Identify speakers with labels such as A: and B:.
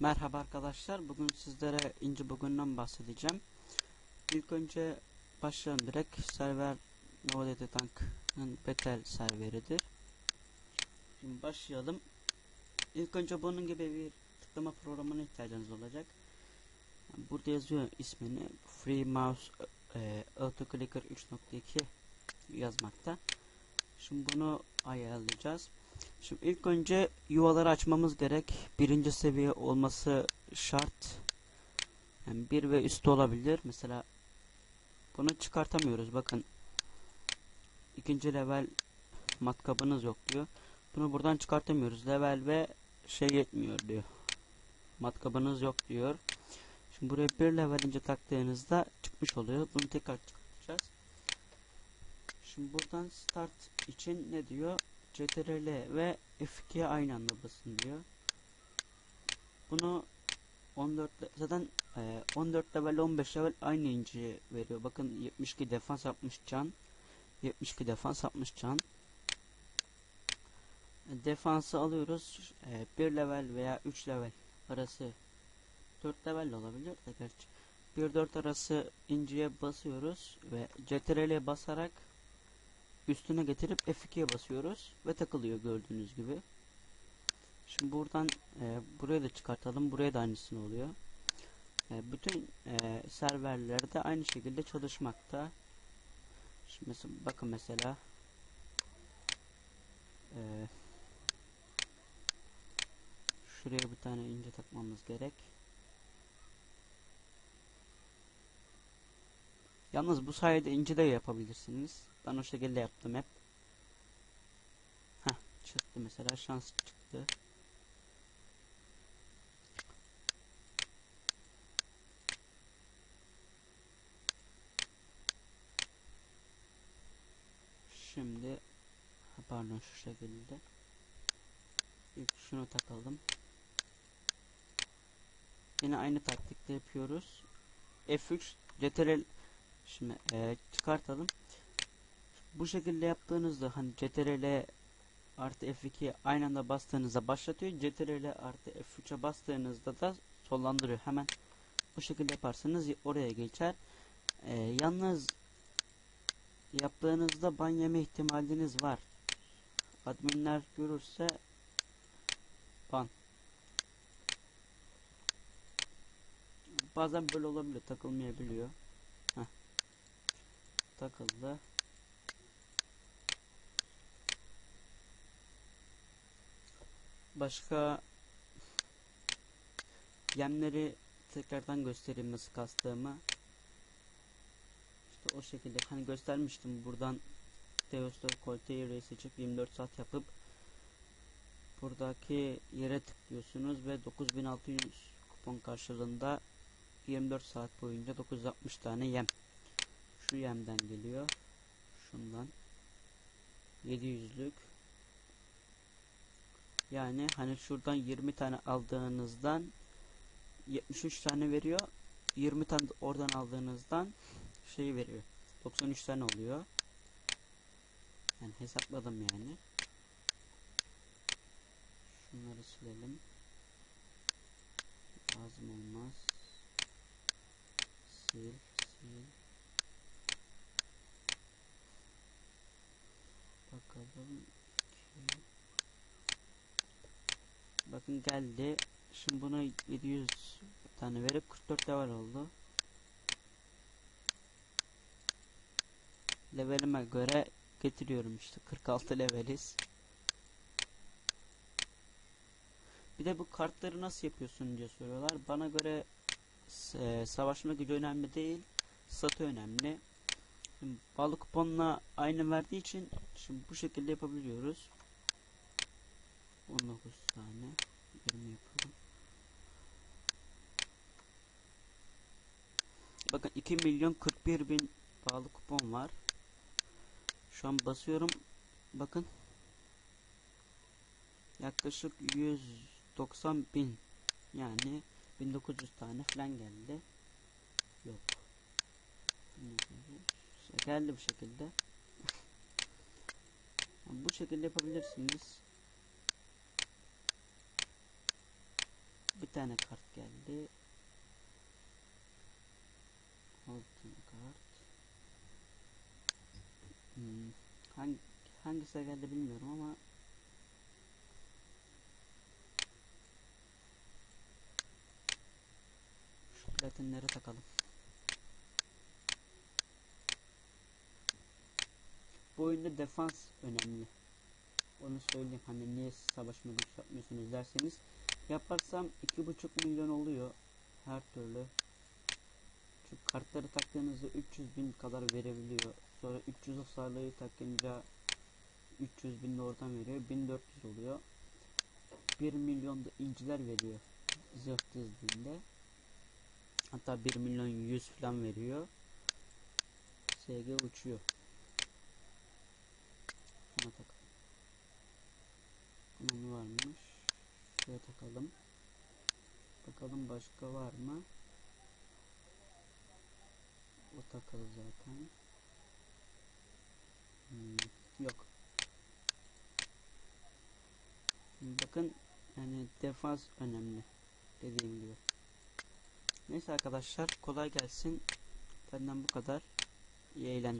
A: Merhaba arkadaşlar. Bugün sizlere ince bugünden bahsedeceğim. İlk önce başlayalım direkt. Server Novodete Tank'ın Betel serveridir. Şimdi başlayalım. İlk önce bunun gibi bir tıklama programına ihtiyacınız olacak. Burada yazıyor ismini. Free Mouse e, Auto Clicker 3.2 yazmakta. Şimdi bunu ayarlayacağız. Şimdi ilk önce yuvaları açmamız gerek. Birinci seviye olması şart. Yani bir ve üstü olabilir. Mesela bunu çıkartamıyoruz. Bakın ikinci level matkabınız yok diyor. Bunu buradan çıkartamıyoruz. Level ve şey yetmiyor diyor. Matkabınız yok diyor. Şimdi buraya bir level ince taktığınızda çıkmış oluyor. Bunu tekrar çıkartacağız. Şimdi buradan start için ne diyor? CTRL ve F2'ye aynı anda basın diyor. Bunu 14 zaten e, 14 level 15 level aynı inci veriyor. Bakın 72 defans 60 can. 72 defans 60 can. Defansı alıyoruz. E, 1 level veya 3 level arası 4 level olabilir de gerçi. 1-4 arası inciye basıyoruz ve CTRL'ye basarak üstüne getirip F2'ye basıyoruz ve takılıyor gördüğünüz gibi. Şimdi buradan e, buraya da çıkartalım. Buraya da aynısını oluyor. E, bütün e, serverlerde aynı şekilde çalışmakta. Şimdi mesela, bakın mesela e, şuraya bir tane ince takmamız gerek. Yalnız bu sayede ince de yapabilirsiniz. Ben o şekilde yaptım hep. Heh, çıktı mesela şans çıktı. Şimdi pardon şu şekilde ilk şunu takalım. Yine aynı taktikte yapıyoruz. F3 CTRL şimdi e, çıkartalım bu şekilde yaptığınızda hani CTRL artı F2 aynı anda bastığınızda başlatıyor. CTRL artı F3'e bastığınızda da sollandırıyor. Hemen bu şekilde yaparsanız oraya geçer. Ee, yalnız yaptığınızda ban yeme ihtimaliniz var. Adminler görürse ban. Bazen böyle olabiliyor. Takılmayabiliyor. Takıldı. Başka yemleri tekrardan göstereyim nasıl kastığımı. İşte o şekilde hani göstermiştim buradan Deus'ta Coltaire'yi seçip 24 saat yapıp buradaki yere tıklıyorsunuz ve 9600 kupon karşılığında 24 saat boyunca 960 tane yem. Şu yemden geliyor. Şundan. 700'lük yani hani şuradan 20 tane aldığınızdan 73 tane veriyor. 20 tane oradan aldığınızdan şey veriyor. 93 tane oluyor. Yani hesapladım yani. Şunları silelim. Lazım olmaz. Sil, sil. Bakalım. 2 Bakın geldi. Şimdi buna 700 tane verip 44 level oldu. Levelime göre getiriyorum işte 46 leveliz. Bir de bu kartları nasıl yapıyorsun diye soruyorlar. Bana göre e, savaşma gücü önemli değil. Satı önemli. Şimdi balık kuponla aynı verdiği için şimdi bu şekilde yapabiliyoruz. 19 tane 20 yapalım. Bakın 2 milyon 41 bin pahalı kupon var. Şu an basıyorum. Bakın. Yaklaşık 190 bin yani 1900 tane falan geldi. Yok. 1900. Geldi bu şekilde. bu şekilde yapabilirsiniz. Tane kart geldi. Altın kart. Hmm, hangi hangisi geldi bilmiyorum ama şu platinleri takalım. Bu oyunda defans önemli. Onu söyleyeyim hani niye savaşma güç yapmıyorsunuz derseniz yaparsam 2,5 milyon oluyor her türlü. Çünkü kartları taktığınızda 300 bin kadar verebiliyor. Sonra 300 hasarlıyı takınca 300 bin oradan veriyor. 1400 oluyor. 1 milyon da inciler veriyor. Zırh dizdiğinde. Hatta 1 milyon 100 falan veriyor. SG uçuyor. Şuna takalım. Bunun varmış. Takalım. Bakalım başka var mı? O takalı zaten. Hmm, yok. Bakın yani defans önemli. Dediğim gibi. Neyse arkadaşlar kolay gelsin. Benden bu kadar. İyi eğlenceler.